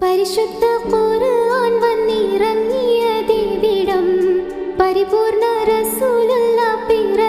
പരിശുദ്ധ ഖുർആൻ വന്നിറങ്ങിയ ദേവിടം പരിപൂർണ റസൂലുള്ള പിറ